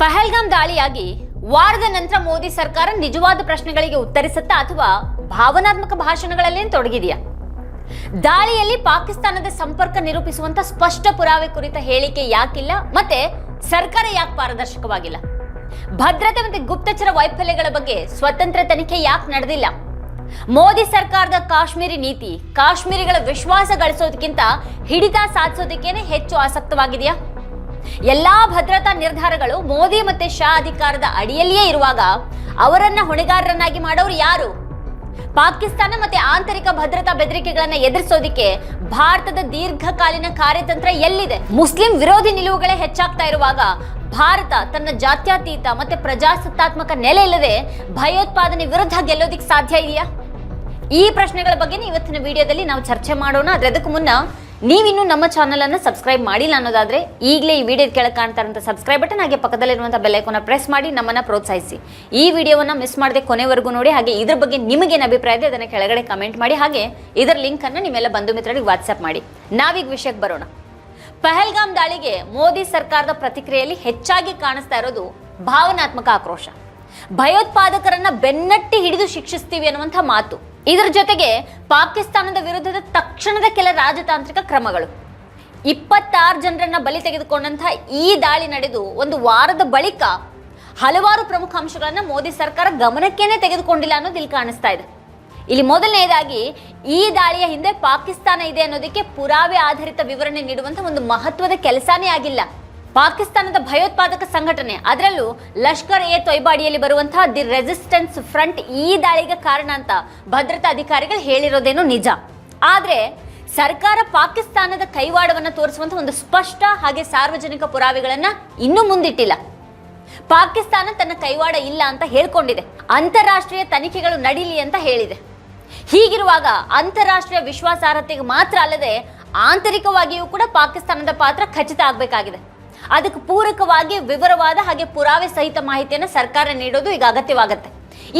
ಪಹಲ್ಗಾಮ್ ದಾಳಿಯಾಗಿ ವಾರದ ನಂತರ ಮೋದಿ ಸರ್ಕಾರ ನಿಜವಾದ ಪ್ರಶ್ನೆಗಳಿಗೆ ಉತ್ತರಿಸುತ್ತಾ ಅಥವಾ ಭಾವನಾತ್ಮಕ ಭಾಷಣಗಳಲ್ಲಿ ತೊಡಗಿದೆಯಾ? ದಾಳಿಯಲ್ಲಿ ಪಾಕಿಸ್ತಾನದ ಸಂಪರ್ಕ ನಿರೂಪಿಸುವಂತ ಸ್ಪಷ್ಟ ಪುರಾವೆ ಕುರಿತ ಹೇಳಿಕೆ ಯಾಕಿಲ್ಲ ಮತ್ತೆ ಸರ್ಕಾರ ಯಾಕೆ ಪಾರದರ್ಶಕವಾಗಿಲ್ಲ? ಭದ್ರತೆ ಮತ್ತೆ ಗುಪ್ತಚರ ವೈಫಲ್ಯಗಳ ಬಗ್ಗೆ ಸ್ವತಂತ್ರ ತನಿಖೆ ಯಾಕೆ ನಡೆದಿಲ್ಲ? ಮೋದಿ ಸರ್ಕಾರದ ಕಾಶ್ಮೀರಿ ನೀತಿ, ಕಾಶ್ಮೀರಿಗಳ ವಿಶ್ವಾಸ ಗಳಿಸೋದಕ್ಕಿಂತ ಹಿಡಿತ ಸಾಧಿಸೋದಕ್ಕೇನೆ ಹೆಚ್ಚು ಆಸಕ್ತವಾಗಿದೆಯಾ? ಎಲ್ಲಾ ಭದ್ರತಾ ನಿರ್ಧಾರಗಳು ಮೋದಿ ಮತ್ತೆ ಶಾ ಅಧಿಕಾರದ ಅಡಿಯಲ್ಲಿಯೇ ಇರುವಾಗ ಅವರನ್ನ ಹೊಣೆಗಾರರನ್ನಾಗಿ ಮಾಡೋರು ಯಾರು? ಪಾಕಿಸ್ತಾನ ಮತ್ತೆ ಆಂತರಿಕ ಭದ್ರತಾ ಬೆದರಿಕೆಗಳನ್ನ ಎದುರಿಸೋದಿಕ್ಕೆ ಭಾರತದ ದೀರ್ಘಕಾಲೀನ ಕಾರ್ಯತಂತ್ರ ಎಲ್ಲಿದೆ? ಮುಸ್ಲಿಂ ವಿರೋಧಿ ನಿಲುವುಗಳೇ ಹೆಚ್ಚಾಗ್ತಾ ಇರುವಾಗ ಭಾರತ ತನ್ನ ಜಾತ್ಯತೀತ ಮತ್ತೆ ಪ್ರಜಾಸತ್ತಾತ್ಮಕ ನೆಲೆ ಇಲ್ಲದೆ ಭಯೋತ್ಪಾದನೆ ವಿರುದ್ಧ ಗೆಲ್ಲೋದಿಕ್ ಸಾಧ್ಯ ಇದೆಯಾ? ಈ ಪ್ರಶ್ನೆಗಳ ಬಗ್ಗೆ ಇವತ್ತಿನ ವಿಡಿಯೋದಲ್ಲಿ ನಾವು ಚರ್ಚೆ ಮಾಡೋಣ. ಅದಕ್ಕೂ ಮುನ್ನ ನೀವಿನ್ನೂ ನಮ್ಮ ಚಾನಲ್ ಅನ್ನು ಸಬ್ಸ್ಕ್ರೈಬ್ ಮಾಡಿಲ್ಲ ಅನ್ನೋದಾದ್ರೆ ಈಗಲೇ ಈ ವಿಡಿಯೋ ಕೆಳಗೆ ಕಾಣ್ತಾ ಸಬ್ಸ್ಕ್ರೈಬ್ ಬಟನ್ ಹಾಗೆ ಪಕ್ಕದಲ್ಲಿರುವಂಥ ಬೆಲ್ಲೈಕೋನ ಪ್ರೆಸ್ ಮಾಡಿ ನಮ್ಮನ್ನ ಪ್ರೋತ್ಸಾಹಿಸಿ. ಈ ವಿಡಿಯೋವನ್ನ ಮಿಸ್ ಮಾಡದೆ ಕೊನೆವರೆಗೂ ನೋಡಿ, ಹಾಗೆ ಇದ್ರ ಬಗ್ಗೆ ನಿಮಗೇನು ಅಭಿಪ್ರಾಯ ಇದೆ ಅದನ್ನು ಕೆಳಗಡೆ ಕಮೆಂಟ್ ಮಾಡಿ, ಹಾಗೆ ಇದರ ಲಿಂಕ್ ಅನ್ನು ನಿಮ್ಮೆಲ್ಲ ಬಂಧು ಮಿತ್ರರಿಗೆ ವಾಟ್ಸ್ಆಪ್ ಮಾಡಿ. ನಾವೀಗ ವಿಷಯಕ್ಕೆ ಬರೋಣ. ಪಹಲ್ಗಾಮ್ ದಾಳಿಗೆ ಮೋದಿ ಸರ್ಕಾರದ ಪ್ರತಿಕ್ರಿಯೆಯಲ್ಲಿ ಹೆಚ್ಚಾಗಿ ಕಾಣಿಸ್ತಾ ಇರೋದು ಭಾವನಾತ್ಮಕ ಆಕ್ರೋಶ. ಭಯೋತ್ಪಾದಕರನ್ನ ಬೆನ್ನಟ್ಟಿ ಹಿಡಿದು ಶಿಕ್ಷಿಸ್ತೀವಿ ಅನ್ನುವಂಥ ಮಾತು. ಇದರ ಜೊತೆಗೆ ಪಾಕಿಸ್ತಾನದ ವಿರುದ್ಧದ ತಕ್ಷಣದ ಕೆಲ ರಾಜತಾಂತ್ರಿಕ ಕ್ರಮಗಳು. ಇಪ್ಪತ್ತಾರು ಜನರನ್ನ ಬಲಿ ತೆಗೆದುಕೊಂಡಂತಹ ಈ ದಾಳಿ ನಡೆದು ಒಂದು ವಾರದ ಬಳಿಕ ಹಲವಾರು ಪ್ರಮುಖ ಅಂಶಗಳನ್ನು ಮೋದಿ ಸರ್ಕಾರ ಗಮನಕ್ಕೇನೆ ತೆಗೆದುಕೊಂಡಿಲ್ಲ ಅನ್ನೋದು ಇಲ್ಲಿ ಕಾಣಿಸ್ತಾ ಇದೆ. ಇಲ್ಲಿ ಮೊದಲನೆಯದಾಗಿ ಈ ದಾಳಿಯ ಹಿಂದೆ ಪಾಕಿಸ್ತಾನ ಇದೆ ಅನ್ನೋದಕ್ಕೆ ಪುರಾವೆ ಆಧಾರಿತ ವಿವರಣೆ ನೀಡುವಂತಹ ಒಂದು ಮಹತ್ವದ ಕೆಲಸನೇ ಆಗಿಲ್ಲ. ಪಾಕಿಸ್ತಾನದ ಭಯೋತ್ಪಾದಕ ಸಂಘಟನೆ. ಅದರಲ್ಲೂ ಲಷ್ಕರ್ ಎ ತೊಯ್ಬಾಡಿಯಲ್ಲಿ ಬರುವಂತಹ ದಿ ರೆಸಿಸ್ಟೆನ್ಸ್ ಫ್ರಂಟ್ ಈ ದಾಳಿಗೆ ಕಾರಣ ಅಂತ ಭದ್ರತಾ ಅಧಿಕಾರಿಗಳು ಹೇಳಿರೋದೇನು ನಿಜ. ಆದರೆ ಸರ್ಕಾರ ಪಾಕಿಸ್ತಾನದ ಕೈವಾಡವನ್ನು ತೋರಿಸುವಂತಹ ಒಂದು ಸ್ಪಷ್ಟ ಹಾಗೆ ಸಾರ್ವಜನಿಕ ಪುರಾವೆಗಳನ್ನ ಇನ್ನೂ ಮುಂದಿಟ್ಟಿಲ್ಲ. ಪಾಕಿಸ್ತಾನ ತನ್ನ ಕೈವಾಡ ಇಲ್ಲ ಅಂತ ಹೇಳ್ಕೊಂಡಿದೆ. ಅಂತಾರಾಷ್ಟ್ರೀಯ ತನಿಖೆಗಳು ನಡೀಲಿ ಅಂತ ಹೇಳಿದೆ. ಹೀಗಿರುವಾಗ ಅಂತಾರಾಷ್ಟ್ರೀಯ ವಿಶ್ವಾಸಾರ್ಹತೆಗೆ ಮಾತ್ರ ಅಲ್ಲದೆ ಆಂತರಿಕವಾಗಿಯೂ ಕೂಡ ಪಾಕಿಸ್ತಾನದ ಪಾತ್ರ ಖಚಿತ ಆಗಬೇಕಾಗಿದೆ. ಅದಕ್ಕೆ ಪೂರಕವಾಗಿ ವಿವರವಾದ ಹಾಗೆ ಪುರಾವೆ ಸಹಿತ ಮಾಹಿತಿಯನ್ನು ಸರ್ಕಾರ ನೀಡೋದು ಈಗ ಅಗತ್ಯವಾಗುತ್ತೆ.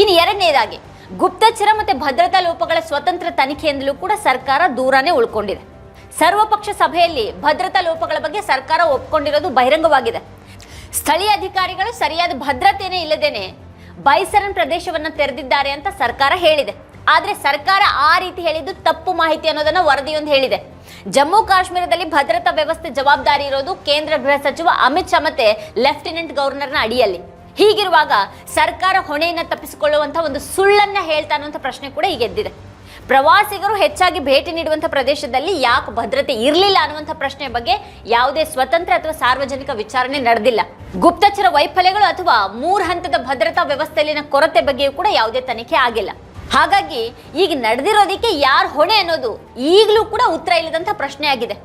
ಇನ್ನು ಎರಡನೇದಾಗಿ, ಗುಪ್ತಚರ ಮತ್ತೆ ಭದ್ರತಾ ಲೋಪಗಳ ಸ್ವತಂತ್ರ ತನಿಖೆಯಿಂದಲೂ ಕೂಡ ಸರ್ಕಾರ ದೂರನೇ ಉಳ್ಕೊಂಡಿದೆ. ಸರ್ವಪಕ್ಷ ಸಭೆಯಲ್ಲಿ ಭದ್ರತಾ ಲೋಪಗಳ ಬಗ್ಗೆ ಸರ್ಕಾರ ಒಪ್ಕೊಂಡಿರೋದು ಬಹಿರಂಗವಾಗಿದೆ. ಸ್ಥಳೀಯ ಅಧಿಕಾರಿಗಳು ಸರಿಯಾದ ಭದ್ರತೆಯೇ ಇಲ್ಲದೇನೆ ಬೈಸರನ್ ಪ್ರದೇಶವನ್ನ ತೆರೆದಿದ್ದಾರೆ ಅಂತ ಸರ್ಕಾರ ಹೇಳಿದೆ. ಆದರೆ ಸರ್ಕಾರ ಆ ರೀತಿ ಹೇಳಿದ್ದು ತಪ್ಪು ಮಾಹಿತಿ ಅನ್ನೋದನ್ನ ವರದಿಯೊಂದು ಹೇಳಿದೆ. ಜಮ್ಮು ಕಾಶ್ಮೀರದಲ್ಲಿ ಭದ್ರತಾ ವ್ಯವಸ್ಥೆ ಜವಾಬ್ದಾರಿ ಇರೋದು ಕೇಂದ್ರ ಗೃಹ ಸಚಿವ ಅಮಿತ್ ಶಾ ಮತ್ತೆ ಲೆಫ್ಟಿನೆಂಟ್ ಗವರ್ನರ್ನ ಅಡಿಯಲ್ಲಿ. ಹೀಗಿರುವಾಗ ಸರ್ಕಾರ ಹೊಣೆಯನ್ನು ತಪ್ಪಿಸಿಕೊಳ್ಳುವಂಥ ಒಂದು ಸುಳ್ಳನ್ನ ಹೇಳ್ತಾ ಅನ್ನುವಂಥ ಪ್ರಶ್ನೆ ಕೂಡ ಈಗ ಎದ್ದಿದೆ. ಪ್ರವಾಸಿಗರು ಹೆಚ್ಚಾಗಿ ಭೇಟಿ ನೀಡುವಂಥ ಪ್ರದೇಶದಲ್ಲಿ ಯಾಕೆ ಭದ್ರತೆ ಇರಲಿಲ್ಲ ಅನ್ನುವಂಥ ಪ್ರಶ್ನೆ ಬಗ್ಗೆ ಯಾವುದೇ ಸ್ವತಂತ್ರ ಅಥವಾ ಸಾರ್ವಜನಿಕ ವಿಚಾರಣೆ ನಡೆದಿಲ್ಲ. ಗುಪ್ತಚರ ವೈಫಲ್ಯಗಳು ಅಥವಾ ಮೂರು ಹಂತದ ಭದ್ರತಾ ವ್ಯವಸ್ಥೆಯಲ್ಲಿನ ಕೊರತೆ ಬಗ್ಗೆಯೂ ಕೂಡ ಯಾವುದೇ ತನಿಖೆ ಆಗಿಲ್ಲ. ಹಾಗಾಗಿ ಈಗ ನಡೆದಿರೋದಕ್ಕೆ ಯಾರು ಹೊಣೆ ಅನ್ನೋದು ಈಗಲೂ ಕೂಡ ಉತ್ತರ ಇಲ್ಲದಂತ ಪ್ರಶ್ನೆ ಆಗಿದೆ.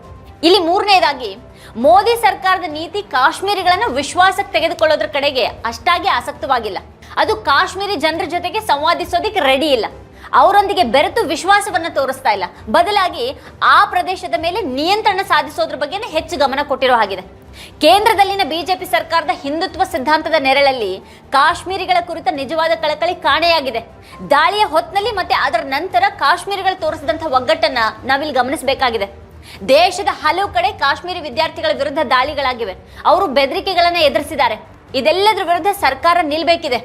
ಇಲ್ಲಿ ಮೂರನೇದಾಗಿ, ಮೋದಿ ಸರ್ಕಾರದ ನೀತಿ ಕಾಶ್ಮೀರಿಗಳನ್ನು ವಿಶ್ವಾಸಕ್ಕೆ ತೆಗೆದುಕೊಳ್ಳೋದ್ರ ಕಡೆಗೆ ಅಷ್ಟಾಗಿ ಆಸಕ್ತವಾಗಿಲ್ಲ. ಅದು ಕಾಶ್ಮೀರಿ ಜನರ ಜೊತೆಗೆ ಸಂವಾದಿಸೋದಕ್ಕೆ ರೆಡಿ ಇಲ್ಲ. ಅವರೊಂದಿಗೆ ಬೆರೆತು ವಿಶ್ವಾಸವನ್ನ ತೋರಿಸ್ತಾ ಇಲ್ಲ. ಬದಲಾಗಿ ಆ ಪ್ರದೇಶದ ಮೇಲೆ ನಿಯಂತ್ರಣ ಸಾಧಿಸೋದ್ರ ಬಗ್ಗೆನೇ ಹೆಚ್ಚು ಗಮನ ಕೊಟ್ಟಿರೋ ಹಾಗಿದೆ. ಕೇಂದ್ರದಲ್ಲಿನ ಬಿಜೆಪಿ ಸರ್ಕಾರದ ಹಿಂದುತ್ವ ಸಿದ್ಧಾಂತದ ನೆರಳಲ್ಲಿ ಕಾಶ್ಮೀರಿಗಳ ಕುರಿತ ನಿಜವಾದ ಕಳಕಳಿ ಕಾಣೆಯಾಗಿದೆ. ದಾಳಿಯ ಹೊತ್ತಿನಲ್ಲಿ ಮತ್ತೆ ಅದರ ನಂತರ ಕಾಶ್ಮೀರಿಗಳು ತೋರಿಸಿದಂತಹ ಒಗ್ಗಟ್ಟನ್ನ ನಾವಿಲ್ಲಿ ಗಮನಿಸಬೇಕಾಗಿದೆ. ದೇಶದ ಹಲವು ಕಡೆ ಕಾಶ್ಮೀರಿ ವಿದ್ಯಾರ್ಥಿಗಳ ವಿರುದ್ಧ ದಾಳಿಗಳಾಗಿವೆ. ಅವರು ಬೆದರಿಕೆಗಳನ್ನ ಎದುರಿಸಿದ್ದಾರೆ. ಇದೆಲ್ಲದರ ವಿರುದ್ಧ ಸರ್ಕಾರ ನಿಲ್ಬೇಕಿದೆ.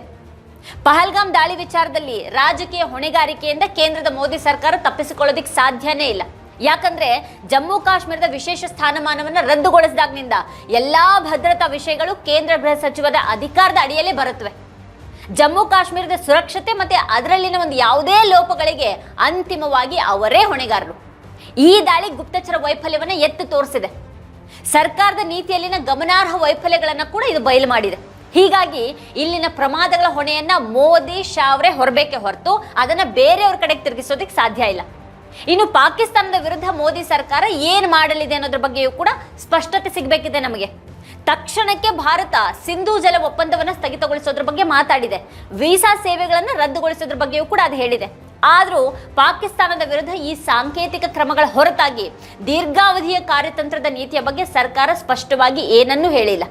ಪಹಲ್ಗಾಮ್ ದಾಳಿ ವಿಚಾರದಲ್ಲಿ ರಾಜಕೀಯ ಹೊಣೆಗಾರಿಕೆಯಿಂದ ಕೇಂದ್ರದ ಮೋದಿ ಸರ್ಕಾರ ತಪ್ಪಿಸಿಕೊಳ್ಳೋದಿಕ್ ಸಾಧ್ಯನೇ ಇಲ್ಲ. ಯಾಕಂದ್ರೆ ಜಮ್ಮು ಕಾಶ್ಮೀರದ ವಿಶೇಷ ಸ್ಥಾನಮಾನವನ್ನ ರದ್ದುಗೊಳಿಸಿದಾಗಿನಿಂದ ಎಲ್ಲಾ ಭದ್ರತಾ ವಿಷಯಗಳು ಕೇಂದ್ರ ಗೃಹ ಸಚಿವರ ಅಧಿಕಾರದ ಅಡಿಯಲ್ಲಿ ಬರುತ್ತವೆ. ಜಮ್ಮು ಕಾಶ್ಮೀರದ ಸುರಕ್ಷತೆ ಮತ್ತೆ ಅದರಲ್ಲಿನ ಒಂದು ಯಾವುದೇ ಲೋಪಗಳಿಗೆ ಅಂತಿಮವಾಗಿ ಅವರೇ ಹೊಣೆಗಾರರು. ಈ ದಾಳಿ ಗುಪ್ತಚರ ವೈಫಲ್ಯವನ್ನ ಎತ್ತು ತೋರಿಸಿದೆ. ಸರ್ಕಾರದ ನೀತಿಯಲ್ಲಿನ ಗಮನಾರ್ಹ ವೈಫಲ್ಯಗಳನ್ನು ಕೂಡ ಇದು ಬಯಲು ಮಾಡಿದೆ. ಹೀಗಾಗಿ ಇಲ್ಲಿನ ಪ್ರಮಾದಗಳ ಹೊಣೆಯನ್ನ ಮೋದಿ ಶಾ ಅವರೇ ಹೊರಬೇಕೆ ಹೊರತು ಅದನ್ನ ಬೇರೆಯವ್ರ ಕಡೆಗೆ ತಿರುಗಿಸೋದಕ್ಕೆ ಸಾಧ್ಯ ಇಲ್ಲ. ಇನ್ನು ಪಾಕಿಸ್ತಾನದ ವಿರುದ್ಧ ಮೋದಿ ಸರ್ಕಾರ ಏನು ಮಾಡಲಿದೆ ಅನ್ನೋದ್ರ ಬಗ್ಗೆಯೂ ಕೂಡ ಸ್ಪಷ್ಟತೆ ಸಿಗಬೇಕಿದೆ ನಮಗೆ. ತಕ್ಷಣಕ್ಕೆ ಭಾರತ ಸಿಂಧೂ ಜಲ ಒಪ್ಪಂದವನ್ನ ಸ್ಥಗಿತಗೊಳಿಸೋದ್ರ ಬಗ್ಗೆ ಮಾತಾಡಿದೆ. ವೀಸಾ ಸೇವೆಗಳನ್ನು ರದ್ದುಗೊಳಿಸೋದ್ರ ಬಗ್ಗೆಯೂ ಕೂಡ ಅದು ಹೇಳಿದೆ. ಆದರೂ ಪಾಕಿಸ್ತಾನದ ವಿರುದ್ಧ ಈ ಸಾಂಕೇತಿಕ ಕ್ರಮಗಳ ಹೊರತಾಗಿ ದೀರ್ಘಾವಧಿಯ ಕಾರ್ಯತಂತ್ರದ ನೀತಿಯ ಬಗ್ಗೆ ಸರ್ಕಾರ ಸ್ಪಷ್ಟವಾಗಿ ಏನನ್ನೂ ಹೇಳಿಲ್ಲ.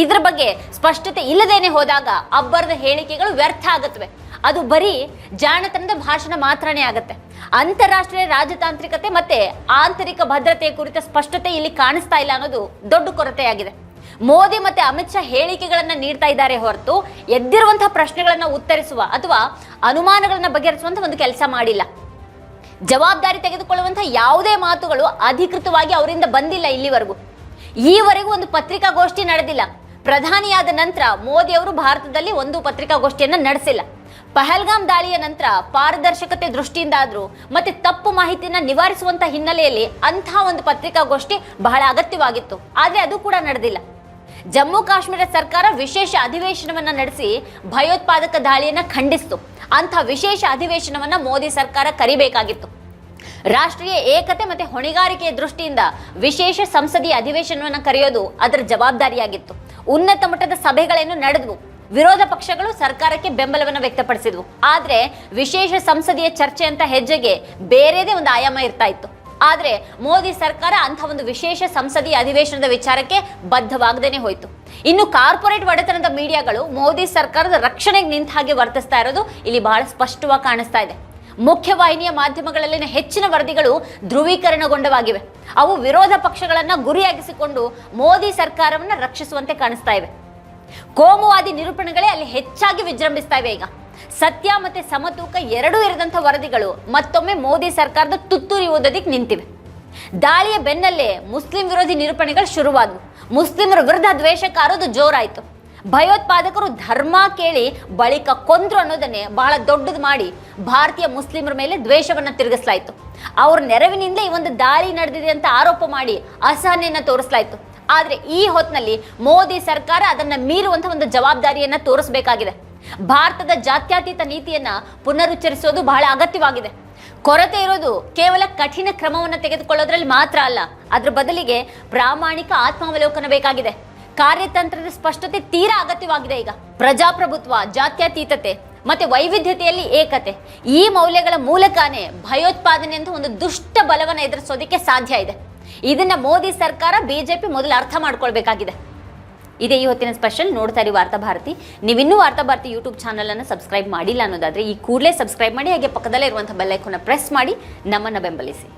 ಇದ್ರ ಬಗ್ಗೆ ಸ್ಪಷ್ಟತೆ ಇಲ್ಲದೇನೆ ಹೋದಾಗ ಅಬ್ಬರದ ಹೇಳಿಕೆಗಳು ವ್ಯರ್ಥ ಆಗುತ್ತವೆ ಅದು ಬರೀ ಜಾಣತನದ ಭಾಷಣ ಮಾತ್ರನೇ ಆಗತ್ತೆ. ಅಂತಾರಾಷ್ಟ್ರೀಯ ರಾಜತಾಂತ್ರಿಕತೆ ಮತ್ತೆ ಆಂತರಿಕ ಭದ್ರತೆ ಕುರಿತ ಸ್ಪಷ್ಟತೆ ಇಲ್ಲಿ ಕಾಣಿಸ್ತಾ ಇಲ್ಲ ಅನ್ನೋದು ದೊಡ್ಡ ಕೊರತೆಯಾಗಿದೆ. ಮೋದಿ ಮತ್ತೆ ಅಮಿತ್ ಶಾ ಹೇಳಿಕೆಗಳನ್ನ ನೀಡ್ತಾ ಇದ್ದಾರೆ ಹೊರತು ಎದ್ದಿರುವಂತಹ ಪ್ರಶ್ನೆಗಳನ್ನ ಉತ್ತರಿಸುವ ಅಥವಾ ಅನುಮಾನಗಳನ್ನ ಬಗೆಹರಿಸುವಂತ ಒಂದು ಕೆಲಸ ಮಾಡಿಲ್ಲ. ಜವಾಬ್ದಾರಿ ತೆಗೆದುಕೊಳ್ಳುವಂತಹ ಯಾವುದೇ ಮಾತುಗಳು ಅಧಿಕೃತವಾಗಿ ಅವರಿಂದ ಬಂದಿಲ್ಲ ಇಲ್ಲಿವರೆಗೂ. ಈವರೆಗೂ ಒಂದು ಪತ್ರಿಕಾಗೋಷ್ಠಿ ನಡೆದಿಲ್ಲ. ಪ್ರಧಾನಿಯಾದ ನಂತರ ಮೋದಿ ಅವರು ಭಾರತದಲ್ಲಿ ಒಂದು ಪತ್ರಿಕಾಗೋಷ್ಠಿಯನ್ನ ನಡೆಸಿಲ್ಲ. ಪಹಲ್ಗಾಮ್ ದಾಳಿಯ ನಂತರ ಪಾರದರ್ಶಕತೆ ದೃಷ್ಟಿಯಿಂದ ಆದ್ರೂ ಮತ್ತೆ ತಪ್ಪು ಮಾಹಿತಿನ ನಿವಾರಿಸುವಂತ ಹಿನ್ನೆಲೆಯಲ್ಲಿ ಅಂತಹ ಒಂದು ಪತ್ರಿಕಾಗೋಷ್ಠಿ ಬಹಳ ಅಗತ್ಯವಾಗಿತ್ತು. ಆದ್ರೆ ಅದು ಕೂಡ ನಡೆದಿಲ್ಲ. ಜಮ್ಮು ಕಾಶ್ಮೀರ ಸರ್ಕಾರ ವಿಶೇಷ ಅಧಿವೇಶನವನ್ನ ನಡೆಸಿ ಭಯೋತ್ಪಾದಕ ದಾಳಿಯನ್ನ ಖಂಡಿಸಿತು. ಅಂತ ವಿಶೇಷ ಅಧಿವೇಶನವನ್ನ ಮೋದಿ ಸರ್ಕಾರ ಕರಿಬೇಕಾಗಿತ್ತು. ರಾಷ್ಟ್ರೀಯ ಏಕತೆ ಮತ್ತೆ ಹೊಣೆಗಾರಿಕೆಯ ದೃಷ್ಟಿಯಿಂದ ವಿಶೇಷ ಸಂಸದೀಯ ಅಧಿವೇಶನವನ್ನ ಕರೆಯೋದು ಅದರ ಜವಾಬ್ದಾರಿಯಾಗಿತ್ತು. ಉನ್ನತ ಮಟ್ಟದ ಸಭೆಗಳೇನು ನಡೆದವು? ವಿರೋಧ ಪಕ್ಷಗಳು ಸರ್ಕಾರಕ್ಕೆ ಬೆಂಬಲವನ್ನು ವ್ಯಕ್ತಪಡಿಸಿದವು. ಆದ್ರೆ ವಿಶೇಷ ಸಂಸದೀಯ ಚರ್ಚೆ ಅಂತ ಹೆಜ್ಜೆಗೆ ಬೇರೆದೇ ಒಂದು ಆಯಾಮ ಇರ್ತಾ ಇತ್ತು. ಆದ್ರೆ ಮೋದಿ ಸರ್ಕಾರ ಅಂತ ಒಂದು ವಿಶೇಷ ಸಂಸದೀಯ ಅಧಿವೇಶನದ ವಿಚಾರಕ್ಕೆ ಬದ್ಧವಾಗದೇನೆ ಹೋಯಿತು. ಇನ್ನು ಕಾರ್ಪೊರೇಟ್ ಒಡೆತನದ ಮೀಡಿಯಾಗಳು ಮೋದಿ ಸರ್ಕಾರದ ರಕ್ಷಣೆಗೆ ನಿಂತ ಹಾಗೆ ವರ್ತಿಸ್ತಾ ಇರೋದು ಇಲ್ಲಿ ಬಹಳ ಸ್ಪಷ್ಟವಾಗಿ ಕಾಣಿಸ್ತಾ ಇದೆ. ಮುಖ್ಯವಾಹಿನಿಯ ಮಾಧ್ಯಮಗಳಲ್ಲಿನ ಹೆಚ್ಚಿನ ವರದಿಗಳು ಧ್ರುವೀಕರಣಗೊಂಡವಾಗಿವೆ. ಅವು ವಿರೋಧ ಪಕ್ಷಗಳನ್ನ ಗುರಿಯಾಗಿಸಿಕೊಂಡು ಮೋದಿ ಸರ್ಕಾರವನ್ನ ರಕ್ಷಿಸುವಂತೆ ಕಾಣಿಸ್ತಾ ಇವೆ. ಕೋಮುವಾದಿ ನಿರೂಪಣೆಗಳೇ ಅಲ್ಲಿ ಹೆಚ್ಚಾಗಿ ವಿಜೃಂಭಿಸ್ತಾ ಈಗ. ಸತ್ಯ ಮತ್ತೆ ಸಮತೂಕ ಎರಡೂ ಇರದಂತ ವರದಿಗಳು ಮತ್ತೊಮ್ಮೆ ಮೋದಿ ಸರ್ಕಾರದ ತುತ್ತೂರಿ ಓದೋದಕ್ಕೆ ನಿಂತಿವೆ. ದಾಳಿಯ ಬೆನ್ನಲ್ಲೇ ಮುಸ್ಲಿಂ ವಿರೋಧಿ ನಿರೂಪಣೆಗಳು ಶುರುವಾದವು. ಮುಸ್ಲಿಮರ ವಿರುದ್ಧ ದ್ವೇಷ ಕಾರೋದು ಜೋರಾಯಿತು. ಭಯೋತ್ಪಾದಕರು ಧರ್ಮ ಕೇಳಿ ಬಳಿಕ ಕೊಂದ್ರು ಅನ್ನೋದನ್ನೇ ಬಹಳ ದೊಡ್ಡದು ಮಾಡಿ ಭಾರತೀಯ ಮುಸ್ಲಿಮರ ಮೇಲೆ ದ್ವೇಷವನ್ನು ತಿರುಗಿಸಲಾಯಿತು. ಅವ್ರ ನೆರವಿನಿಂದ ಈ ಒಂದು ದಾಳಿ ನಡೆದಿದೆ ಅಂತ ಆರೋಪ ಮಾಡಿ ಅಸಹನೆಯನ್ನು ತೋರಿಸಲಾಯಿತು. ಆದ್ರೆ ಈ ಹೊತ್ತಿನಲ್ಲಿ ಮೋದಿ ಸರ್ಕಾರ ಅದನ್ನ ಮೀರುವಂತ ಒಂದು ಜವಾಬ್ದಾರಿಯನ್ನ ತೋರಿಸಬೇಕಾಗಿದೆ. ಭಾರತದ ಜಾತ್ಯತೀತ ನೀತಿಯನ್ನ ಪುನರುಚ್ಚರಿಸೋದು ಬಹಳ ಅಗತ್ಯವಾಗಿದೆ. ಕೊರತೆ ಇರೋದು ಕೇವಲ ಕಠಿಣ ಕ್ರಮವನ್ನು ತೆಗೆದುಕೊಳ್ಳೋದ್ರಲ್ಲಿ ಮಾತ್ರ ಅಲ್ಲ, ಅದ್ರ ಬದಲಿಗೆ ಪ್ರಾಮಾಣಿಕ ಆತ್ಮಾವಲೋಕನ ಬೇಕಾಗಿದೆ. ಕಾರ್ಯತಂತ್ರದ ಸ್ಪಷ್ಟತೆ ತೀರಾ ಅಗತ್ಯವಾಗಿದೆ ಈಗ. ಪ್ರಜಾಪ್ರಭುತ್ವ, ಜಾತ್ಯತೀತತೆ, ಮತ್ತೆ ವೈವಿಧ್ಯತೆಯಲ್ಲಿ ಏಕತೆ, ಈ ಮೌಲ್ಯಗಳ ಮೂಲಕನೇ ಭಯೋತ್ಪಾದನೆ ಅಂತ ಒಂದು ದುಷ್ಟ ಬಲವನ್ನು ಎದುರಿಸೋದಕ್ಕೆ ಸಾಧ್ಯ ಇದೆ. ಇದನ್ನ ಮೋದಿ ಸರ್ಕಾರ ಬಿಜೆಪಿ ಮೊದಲು ಅರ್ಥ ಮಾಡ್ಕೊಳ್ಬೇಕಾಗಿದೆ. ಇದೇ ಈ ಹೊತ್ತಿನ ಸ್ಪೆಷಲ್ ನೋಡ್ತಾ ಇರಿ ವಾರ್ತಾ ಭಾರತಿ. ನೀವಿನ್ನೂ ವಾರ್ತಾ ಭಾರತಿ ಯೂಟ್ಯೂಬ್ ಚಾನಲ್ ಅನ್ನು ಸಬ್ಸ್ಕ್ರೈಬ್ ಮಾಡಿಲ್ಲ ಅನ್ನೋದಾದ್ರೆ ಈ ಕೂಡಲೇ ಸಬ್ಸ್ಕ್ರೈಬ್ ಮಾಡಿ, ಹಾಗೆ ಪಕ್ಕದಲ್ಲೇ ಇರುವಂತಹ ಬೆಲ್ ಐಕಾನ್ ಪ್ರೆಸ್ ಮಾಡಿ, ನಮ್ಮನ್ನ ಬೆಂಬಲಿಸಿ.